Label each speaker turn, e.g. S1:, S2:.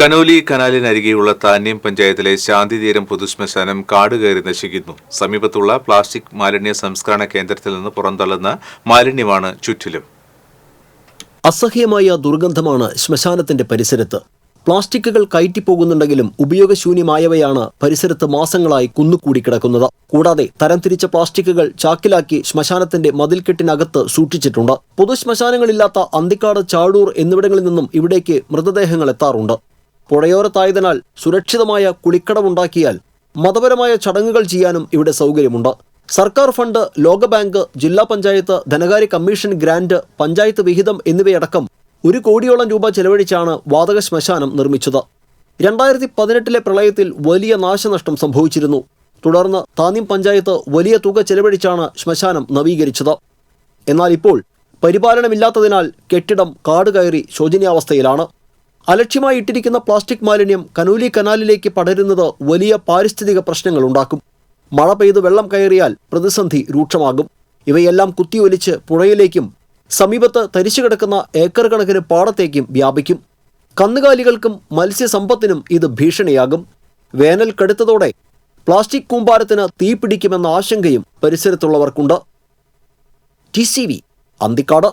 S1: Conolly കനാലിനരികെയുള്ള Thanyam പഞ്ചായത്തിലെ ശാന്തിതീരം പൊതുശ്മശാനം കാട് കയറി നശിക്കുന്നു. സമീപത്തുള്ള പ്ലാസ്റ്റിക് മാലിന്യ സംസ്കരണ കേന്ദ്രത്തിൽ നിന്ന് പുറന്തള്ളുന്ന മാലിന്യമാണ് ചുറ്റിലും.
S2: അസഹ്യമായ ദുർഗന്ധമാണ് ശ്മശാനത്തിന്റെ പരിസരത്ത്. പ്ലാസ്റ്റിക്കുകൾ കയറ്റിപ്പോകുന്നുണ്ടെങ്കിലും ഉപയോഗശൂന്യമായവയാണ് പരിസരത്ത് മാസങ്ങളായി കുന്നുകൂടി കിടക്കുന്നത് കൂടാതെ തരംതിരിച്ച പ്ലാസ്റ്റിക്കുകൾ ചാക്കിലാക്കി ശ്മശാനത്തിന്റെ മതിൽക്കെട്ടിനകത്ത് സൂക്ഷിച്ചിട്ടുണ്ട്. പൊതു ശ്മശാനങ്ങളില്ലാത്ത അന്തിക്കാട് ചാടൂർ എന്നിവിടങ്ങളിൽ നിന്നും ഇവിടേക്ക് മൃതദേഹങ്ങൾ എത്താറുണ്ട്. പുഴയോരത്തായതിനാൽ സുരക്ഷിതമായ കുളിക്കടമുണ്ടാക്കിയാൽ മതപരമായ ചടങ്ങുകൾ ചെയ്യാനും ഇവിടെ സൗകര്യമുണ്ട്. സർക്കാർ ഫണ്ട് ലോകബാങ്ക് ജില്ലാ പഞ്ചായത്ത് ധനകാര്യ കമ്മീഷൻ ഗ്രാന്റ് പഞ്ചായത്ത് വിഹിതം എന്നിവയടക്കം ഒരു കോടിയോളം രൂപ ചെലവഴിച്ചാണ് വാതക ശ്മശാനം നിർമ്മിച്ചത്. രണ്ടായിരത്തി പതിനെട്ടിലെ പ്രളയത്തിൽ വലിയ നാശനഷ്ടം സംഭവിച്ചിരുന്നു. തുടർന്ന് താന്യം പഞ്ചായത്ത് വലിയ തുക ചെലവഴിച്ചാണ് ശ്മശാനം നവീകരിച്ചത്. എന്നാൽ ഇപ്പോൾ പരിപാലനമില്ലാത്തതിനാൽ കെട്ടിടം കാടുകയറി ശോചനീയാവസ്ഥയിലാണ്. അലക്ഷ്യമായി ഇട്ടിരിക്കുന്ന പ്ലാസ്റ്റിക് മാലിന്യം കനൂലി കനാലിലേക്ക് പടരുന്നത് വലിയ പാരിസ്ഥിതിക പ്രശ്നങ്ങൾ ഉണ്ടാക്കും. മഴ പെയ്ത് വെള്ളം കയറിയാൽ പ്രതിസന്ധി രൂക്ഷമാകും. ഇവയെല്ലാം കുത്തിയൊലിച്ച് പുഴയിലേക്കും സമീപത്ത് തരിച്ചു കിടക്കുന്ന ഏക്കർ കണക്കിന് പാടത്തേക്കും വ്യാപിക്കും. കന്നുകാലികൾക്കും മത്സ്യസമ്പത്തിനും ഇത് ഭീഷണിയാകും. വേനൽ കടുത്തതോടെ പ്ലാസ്റ്റിക് കൂമ്പാരത്തിന് തീ പിടിക്കുമെന്ന ആശങ്കയും പരിസരത്തുള്ളവർക്കുണ്ട്. T C V Anthikad.